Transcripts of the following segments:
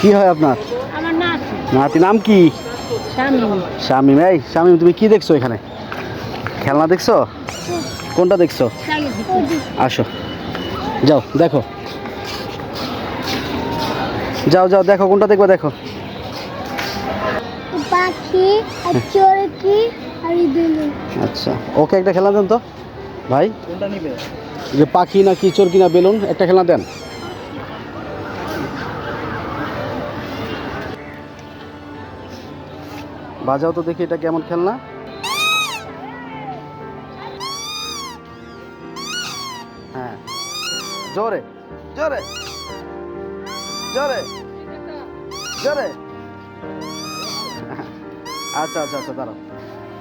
কি হয় আপনার? আমার নাতি। নাম কি? শামিম। এই শামিম তুমি কি দেখছ এখানে? খেলনা দেখছ? কোনটা দেখছ? আসো। যাও দেখো। যাও যাও দেখো কোনটা দেখবে দেখো। পাখি আর চরকি আর ইঁদুর আচ্ছা। ওকে একটা খেলনা দেন তো। ভাই? কোনটা নিবে? যে পাখি না কি চোর কিনা বেলুন একটা খেলা দেন। বাজাও তো দেখি এটা কেমন খেলনা। হ্যাঁ। জোরে জোরে জোরে জোরে। আচ্ছা আচ্ছা আচ্ছা দাঁড়াও।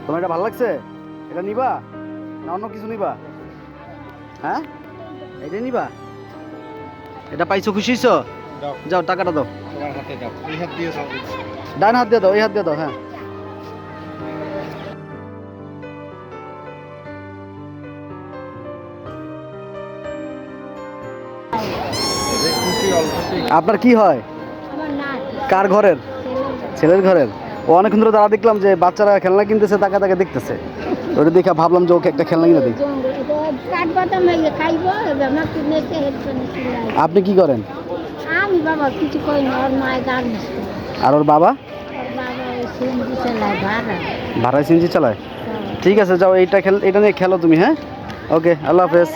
তোমার এটা ভালো লাগছে? এটা নিবা? না অন্য কিছু নিবা? হ্যাঁ? এটা নিবা? এটা পাইছো খুশি যাও টাকাটা দাও। ডান হাত দিয়ে দাও এই হাত দিয়ে দাও হ্যাঁ। আপনার কি হয়? কার ঘরের? ছেলের ঘরের? ও অনেকক্ষণ ধরে দাঁড়া দেখলাম যে বাচ্চারা খেলনা কিনতেছে, তাকে তাকে দেখতেছে। ওটা দেখে ভাবলাম যে ওকে একটা খেলনা কিনে দিই। আপনি কি করেন? আর ওর বাবা? ভাড়ায় সিনজি চালায়। ঠিক আছে, যাও, এইটা খেল এটা নিয়ে খেলো তুমি হ্যাঁ? ওকে, আল্লাহ হাফেজ।